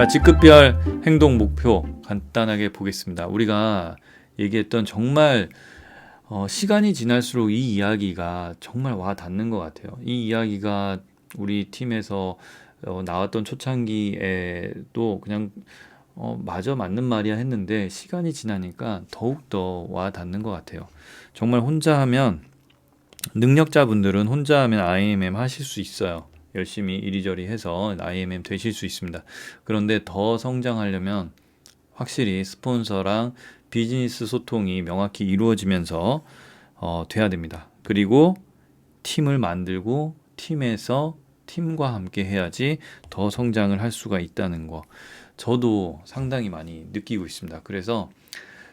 자, 직급별 행동 목표 간단하게 보겠습니다. 우리가 얘기했던 정말 어, 시간이 지날수록 이 이야기가 정말 와 닿는 것 같아요. 이 이야기가 우리 팀에서 어, 나왔던 초창기에도 그냥 어, 맞아 맞는 말이야 했는데 시간이 지나니까 더욱더 와 닿는 것 같아요. 정말 혼자 하면 능력자분들은 혼자 하면 IMM 하실 수 있어요. 열심히 이리저리 해서 IMM 되실 수 있습니다. 그런데 더 성장하려면 확실히 스폰서랑 비즈니스 소통이 명확히 이루어지면서 어, 돼야 됩니다. 그리고 팀을 만들고 팀에서 팀과 함께 해야지 더 성장을 할 수가 있다는 거. 저도 상당히 많이 느끼고 있습니다. 그래서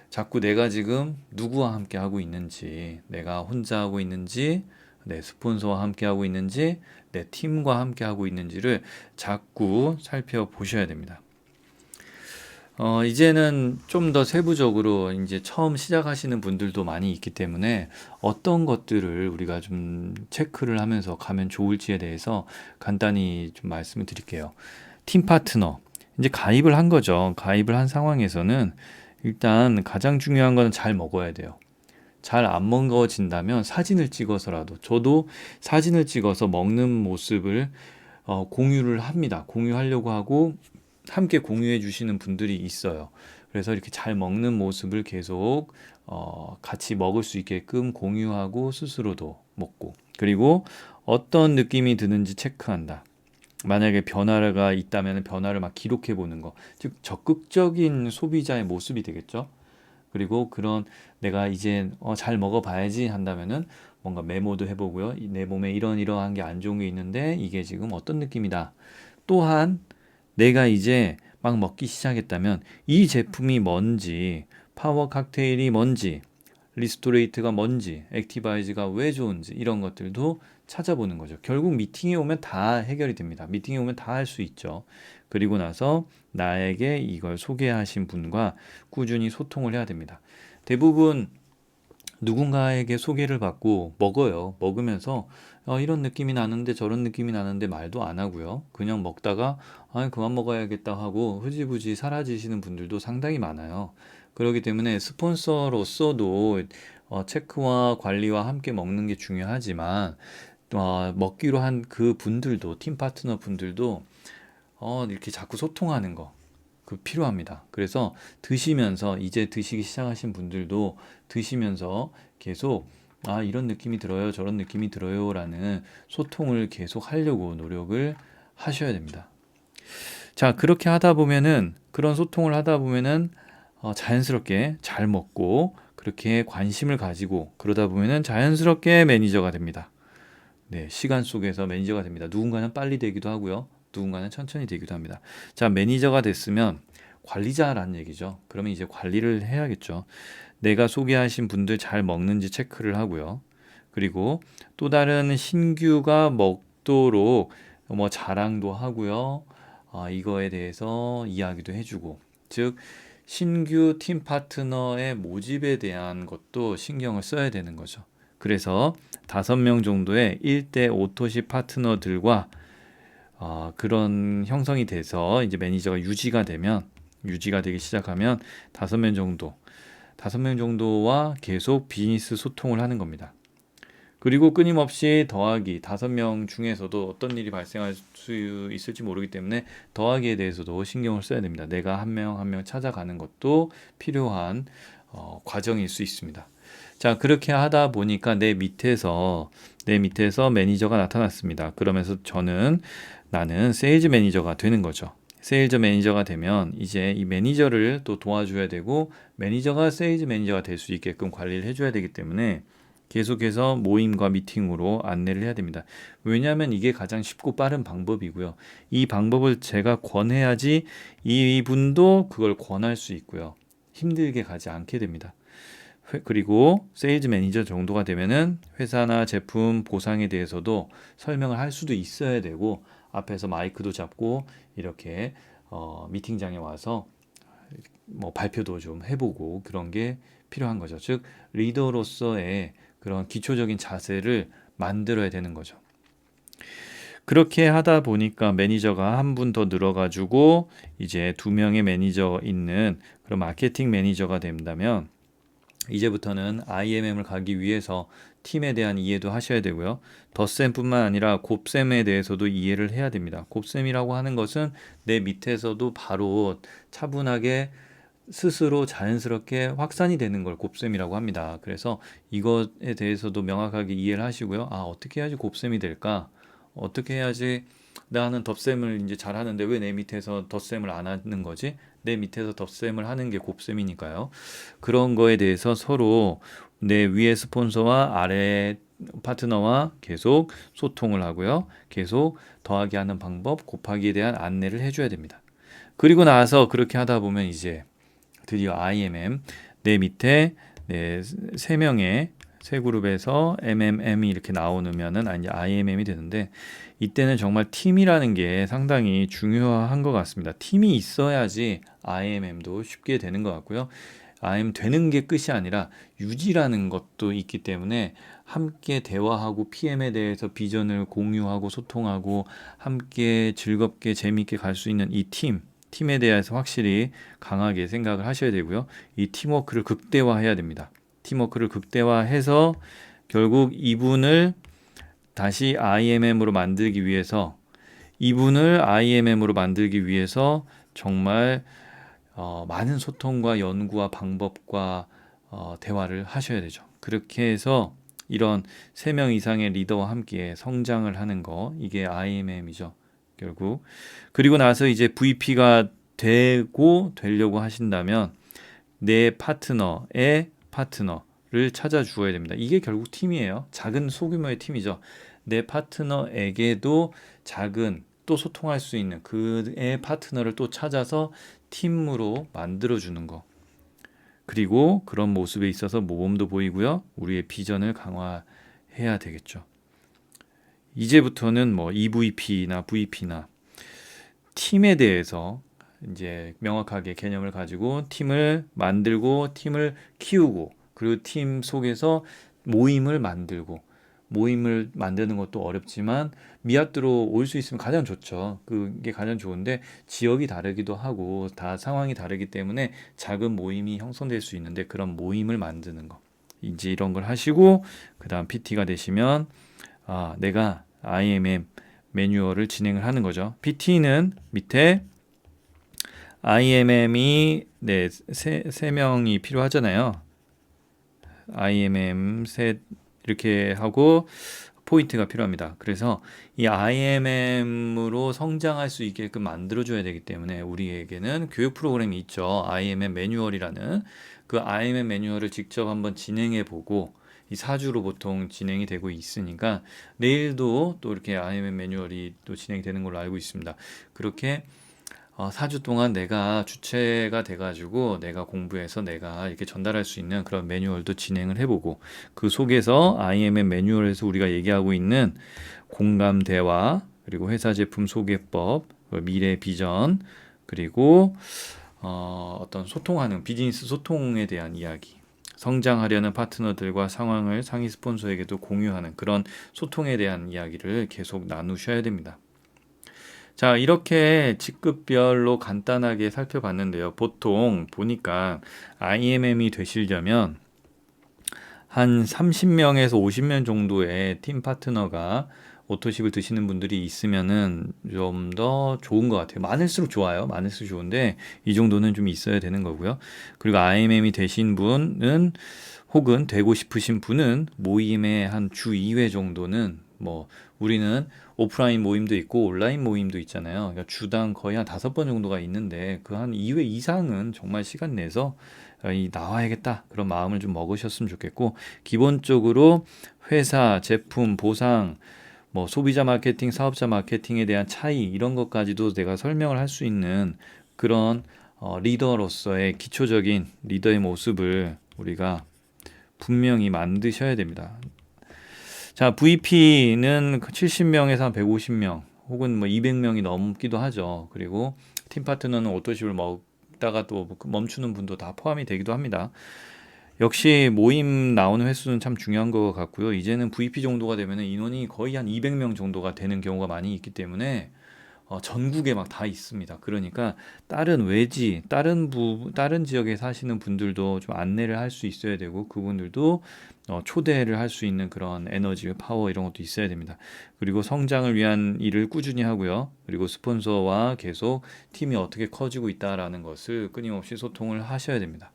자꾸 내가 지금 누구와 함께 하고 있는지, 내가 혼자 하고 있는지, 내 스폰서와 함께 하고 있는지, 내 팀과 함께 하고 있는지를 자꾸 살펴보셔야 됩니다. 어, 이제는 좀 더 세부적으로 이제 처음 시작하시는 분들도 많이 있기 때문에 어떤 것들을 우리가 좀 체크를 하면서 가면 좋을지에 대해서 간단히 좀 말씀을 드릴게요. 팀 파트너. 이제 가입을 한 거죠. 가입을 한 상황에서는 일단 가장 중요한 거는 잘 먹어야 돼요. 잘 안 먹어진다면 사진을 찍어서라도 저도 사진을 찍어서 먹는 모습을 어, 공유를 합니다. 공유하려고 하고 함께 공유해 주시는 분들이 있어요. 그래서 이렇게 잘 먹는 모습을 계속 어, 같이 먹을 수 있게끔 공유하고 스스로도 먹고 그리고 어떤 느낌이 드는지 체크한다. 만약에 변화가 있다면 변화를 막 기록해 보는 거. 즉 적극적인 소비자의 모습이 되겠죠. 그리고 그런 내가 이제 어, 잘 먹어봐야지 한다면은 뭔가 메모도 해보고요. 내 몸에 이런 이러한 게 안 좋은 게 있는데 이게 지금 어떤 느낌이다. 또한 내가 이제 막 먹기 시작했다면 이 제품이 뭔지, 파워 칵테일이 뭔지, 리스토레이트가 뭔지, 액티바이즈가 왜 좋은지 이런 것들도 찾아보는 거죠. 결국 미팅에 오면 다 해결이 됩니다. 미팅에 오면 다 할 수 있죠. 그리고 나서 나에게 이걸 소개하신 분과 꾸준히 소통을 해야 됩니다. 대부분 누군가에게 소개를 받고 먹어요. 먹으면서 어, 이런 느낌이 나는데 저런 느낌이 나는데 말도 안 하고요. 그냥 먹다가 아, 그만 먹어야겠다 하고 흐지부지 사라지시는 분들도 상당히 많아요. 그렇기 때문에 스폰서로서도 어, 체크와 관리와 함께 먹는 게 중요하지만 어, 먹기로 한 그 분들도 팀 파트너 분들도 어, 이렇게 자꾸 소통하는 거 그 필요합니다. 그래서 드시면서 이제 드시기 시작하신 분들도 드시면서 계속 아, 이런 느낌이 들어요. 저런 느낌이 들어요. 라는 소통을 계속 하려고 노력을 하셔야 됩니다. 자, 그렇게 하다 보면은 그런 소통을 하다 보면은 어, 자연스럽게 잘 먹고 그렇게 관심을 가지고 그러다 보면은 자연스럽게 매니저가 됩니다. 네, 시간 속에서 매니저가 됩니다. 누군가는 빨리 되기도 하고요. 누군가는 천천히 되기도 합니다. 자, 매니저가 됐으면 관리자라는 얘기죠. 그러면 이제 관리를 해야겠죠. 내가 소개하신 분들 잘 먹는지 체크를 하고요. 그리고 또 다른 신규가 먹도록 뭐 자랑도 하고요. 아, 이거에 대해서 이야기도 해주고, 즉 신규 팀 파트너의 모집에 대한 것도 신경을 써야 되는 거죠. 그래서 다섯 명 정도의 1대 오토시 파트너들과 어, 그런 형성이 돼서 이제 매니저가 유지가 되면 유지가 되기 시작하면 다섯 명 정도 다섯 명 정도와 계속 비즈니스 소통을 하는 겁니다. 그리고 끊임없이 더하기 다섯 명 중에서도 어떤 일이 발생할 수 있을지 모르기 때문에 더하기에 대해서도 신경을 써야 됩니다. 내가 한 명 한명 찾아가는 것도 필요한 어, 과정일 수 있습니다. 자 그렇게 하다 보니까 내 밑에서 내 밑에서 매니저가 나타났습니다. 그러면서 저는 나는 세일즈 매니저가 되는 거죠. 세일즈 매니저가 되면 이제 이 매니저를 또 도와줘야 되고 매니저가 세일즈 매니저가 될 수 있게끔 관리를 해줘야 되기 때문에 계속해서 모임과 미팅으로 안내를 해야 됩니다. 왜냐하면 이게 가장 쉽고 빠른 방법이고요. 이 방법을 제가 권해야지 이분도 그걸 권할 수 있고요. 힘들게 가지 않게 됩니다. 그리고 세일즈 매니저 정도가 되면은 회사나 제품 보상에 대해서도 설명을 할 수도 있어야 되고 앞에서 마이크도 잡고 이렇게 어, 미팅장에 와서 뭐 발표도 좀 해보고 그런 게 필요한 거죠. 즉 리더로서의 그런 기초적인 자세를 만들어야 되는 거죠. 그렇게 하다 보니까 매니저가 한 분 더 늘어가지고 이제 두 명의 매니저 있는 그런 마케팅 매니저가 된다면 이제부터는 IMM을 가기 위해서 팀에 대한 이해도 하셔야 되고요. 덧셈뿐만 아니라 곱셈에 대해서도 이해를 해야 됩니다. 곱셈이라고 하는 것은 내 밑에서도 바로 차분하게 스스로 자연스럽게 확산이 되는 걸 곱셈이라고 합니다. 그래서 이것에 대해서도 명확하게 이해를 하시고요. 아, 어떻게 해야지 곱셈이 될까? 어떻게 해야지 나는 덧셈을 이제 잘 하는데 왜 내 밑에서 덧셈을 안 하는 거지? 내 밑에서 덧셈을 하는 게 곱셈이니까요. 그런 거에 대해서 서로 내 위에 스폰서와 아래 파트너와 계속 소통을 하고요. 계속 더하기 하는 방법, 곱하기에 대한 안내를 해줘야 됩니다. 그리고 나서 그렇게 하다 보면 이제 드디어 IMM 내 밑에 네 세 명의 세 그룹에서 MMM이 이렇게 나오면은 이제 IMM이 되는데 이때는 정말 팀이라는 게 상당히 중요한 것 같습니다. 팀이 있어야지 IMM도 쉽게 되는 것 같고요. IM 되는 게 끝이 아니라 유지라는 것도 있기 때문에 함께 대화하고 PM에 대해서 비전을 공유하고 소통하고 함께 즐겁게 재미있게 갈 수 있는 이 팀, 팀에 대해서 확실히 강하게 생각을 하셔야 되고요. 이 팀워크를 극대화해야 됩니다. 팀워크를 극대화해서 결국 이분을 다시 IMM으로 만들기 위해서 이분을 IMM으로 만들기 위해서 정말 어, 많은 소통과 연구와 방법과 어, 대화를 하셔야 되죠. 그렇게 해서 이런 세 명 이상의 리더와 함께 성장을 하는 거 이게 IMM이죠. 결국 그리고 나서 이제 VP가 되고 되려고 하신다면 내 파트너의 파트너를 찾아 주어야 됩니다. 이게 결국 팀이에요. 작은 소규모의 팀이죠. 내 파트너에게도 작은 또 소통할 수 있는 그의 파트너를 또 찾아서 팀으로 만들어 주는 거. 그리고 그런 모습에 있어서 모범도 보이고요. 우리의 비전을 강화해야 되겠죠. 이제부터는 뭐 EVP나 VP나 팀에 대해서 이제 명확하게 개념을 가지고 팀을 만들고 팀을 키우고 그리고 팀 속에서 모임을 만들고 모임을 만드는 것도 어렵지만 미아트로 올 수 있으면 가장 좋죠. 그게 가장 좋은데 지역이 다르기도 하고 다 상황이 다르기 때문에 작은 모임이 형성될 수 있는데 그런 모임을 만드는 거. 이제 이런 걸 하시고 그다음 PT가 되시면 아, 내가 IMM 매뉴얼을 진행을 하는 거죠. PT는 밑에 IMM이 네, 세, 세 명이 필요하잖아요. IMM 셋 이렇게 하고 포인트가 필요합니다. 그래서 이 IMM으로 성장할 수 있게끔 만들어줘야 되기 때문에 우리에게는 교육 프로그램이 있죠. IMM 매뉴얼이라는 그 IMM 매뉴얼을 직접 한번 진행해 보고 이 4주로 보통 진행이 되고 있으니까 내일도 또 이렇게 IMM 매뉴얼이 또 진행이 되는 걸로 알고 있습니다. 그렇게 어, 4주 동안 내가 주체가 돼가지고 내가 공부해서 내가 이렇게 전달할 수 있는 그런 매뉴얼도 진행을 해보고 그 속에서 IMM 매뉴얼에서 우리가 얘기하고 있는 공감 대화 그리고 회사 제품 소개법 미래 비전 그리고 어, 어떤 소통하는 비즈니스 소통에 대한 이야기 성장하려는 파트너들과 상황을 상위 스폰서에게도 공유하는 그런 소통에 대한 이야기를 계속 나누셔야 됩니다. 자, 이렇게 직급별로 간단하게 살펴봤는데요. 보통 보니까 IMM이 되시려면 한 30명에서 50명 정도의 팀 파트너가 오토십을 드시는 분들이 있으면은 좀 더 좋은 것 같아요. 많을수록 좋아요. 많을수록 좋은데 이 정도는 좀 있어야 되는 거고요. 그리고 IMM이 되신 분은 혹은 되고 싶으신 분은 모임의 한 주 2회 정도는 뭐 우리는 오프라인 모임도 있고 온라인 모임도 있잖아요. 그러니까 주당 거의 한 다섯 번 정도가 있는데 그 한 2회 이상은 정말 시간 내서 어, 이 나와야겠다 그런 마음을 좀 먹으셨으면 좋겠고 기본적으로 회사 제품 보상 뭐 소비자 마케팅 사업자 마케팅에 대한 차이 이런 것까지도 내가 설명을 할 수 있는 그런 어, 리더로서의 기초적인 리더의 모습을 우리가 분명히 만드셔야 됩니다. 자, VP는 70명에서 한 150명 혹은 뭐 200명이 넘기도 하죠. 그리고 팀 파트너는 오토십을 먹다가 또 멈추는 분도 다 포함이 되기도 합니다. 역시 모임 나오는 횟수는 참 중요한 것 같고요. 이제는 VP 정도가 되면 인원이 거의 한 200명 정도가 되는 경우가 많이 있기 때문에 어, 전국에 막 다 있습니다. 그러니까 다른 외지, 다른 부, 다른 지역에 사시는 분들도 좀 안내를 할 수 있어야 되고 그분들도 어, 초대를 할 수 있는 그런 에너지, 파워 이런 것도 있어야 됩니다. 그리고 성장을 위한 일을 꾸준히 하고요. 그리고 스폰서와 계속 팀이 어떻게 커지고 있다라는 것을 끊임없이 소통을 하셔야 됩니다.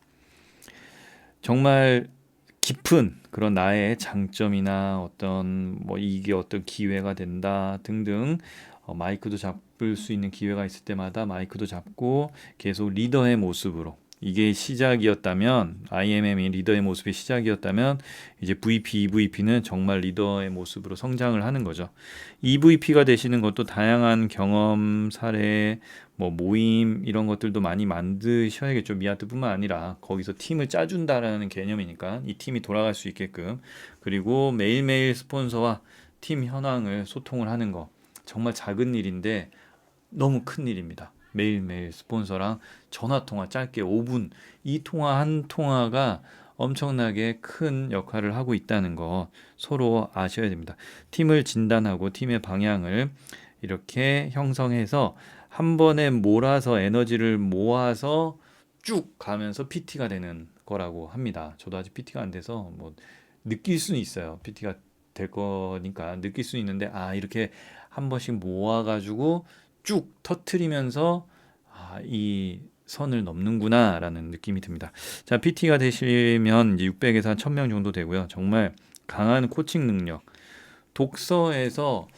정말 깊은 그런 나의 장점이나 어떤 뭐 이게 어떤 기회가 된다 등등 어, 마이크도 잡을 수 있는 기회가 있을 때마다 마이크도 잡고 계속 리더의 모습으로 이게 시작이었다면 IMM이 리더의 모습이 시작이었다면 이제 VP, EVP는 정말 리더의 모습으로 성장을 하는 거죠. EVP가 되시는 것도 다양한 경험, 사례, 뭐 모임 이런 것들도 많이 만드셔야겠죠. 미아트뿐만 아니라 거기서 팀을 짜준다라는 개념이니까 이 팀이 돌아갈 수 있게끔 그리고 매일매일 스폰서와 팀 현황을 소통을 하는 거 정말 작은 일인데 너무 큰 일입니다. 매일매일 스폰서랑 전화 통화 짧게 5분 이 통화 한 통화가 엄청나게 큰 역할을 하고 있다는 거 서로 아셔야 됩니다. 팀을 진단하고 팀의 방향을 이렇게 형성해서 한 번에 몰아서 에너지를 모아서 쭉 가면서 PT가 되는 거라고 합니다. 저도 아직 PT가 안 돼서 뭐 느낄 수는 있어요. PT가 될 거니까 느낄 수 있는데 아 이렇게 한 번씩 모아가지고 쭉 터트리면서 아, 이 선을 넘는구나라는 느낌이 듭니다. 자, PT가 되시면 이제 600에서 한 1000명 정도 되고요. 정말 강한 코칭 능력. 독서에서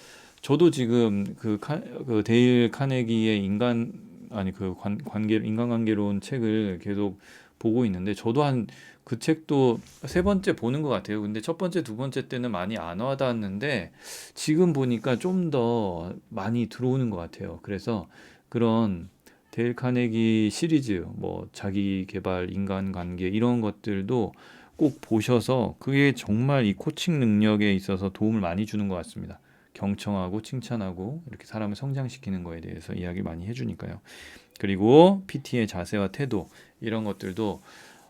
저도 지금 그, 카, 그 데일 카네기의 인간 아니 그 관, 관계 인간관계론 책을 계속 보고 있는데 저도 한 그 책도 세 번째 보는 것 같아요. 근데 첫 번째, 두 번째 때는 많이 안 와닿았는데 지금 보니까 좀 더 많이 들어오는 것 같아요. 그래서 그런 데일 카네기 시리즈, 뭐 자기 개발, 인간 관계 이런 것들도 꼭 보셔서 그게 정말 이 코칭 능력에 있어서 도움을 많이 주는 것 같습니다. 경청하고 칭찬하고 이렇게 사람을 성장시키는 거에 대해서 이야기 많이 해주니까요. 그리고 PT의 자세와 태도 이런 것들도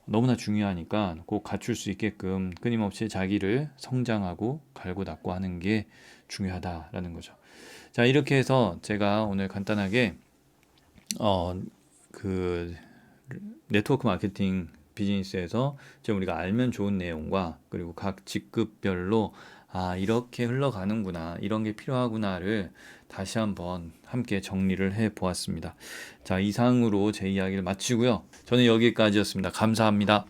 너무나 중요하니까 꼭 갖출 수 있게끔 끊임없이 자기를 성장하고 갈고 닦고 하는 게 중요하다라는 거죠. 자, 이렇게 해서 제가 오늘 간단하게 어 그 네트워크 마케팅 비즈니스에서 지금 우리가 알면 좋은 내용과 그리고 각 직급별로 아, 이렇게 흘러가는구나, 이런 게 필요하구나를 다시 한번 함께 정리를 해 보았습니다. 자, 이상으로 제 이야기를 마치고요. 저는 여기까지였습니다. 감사합니다.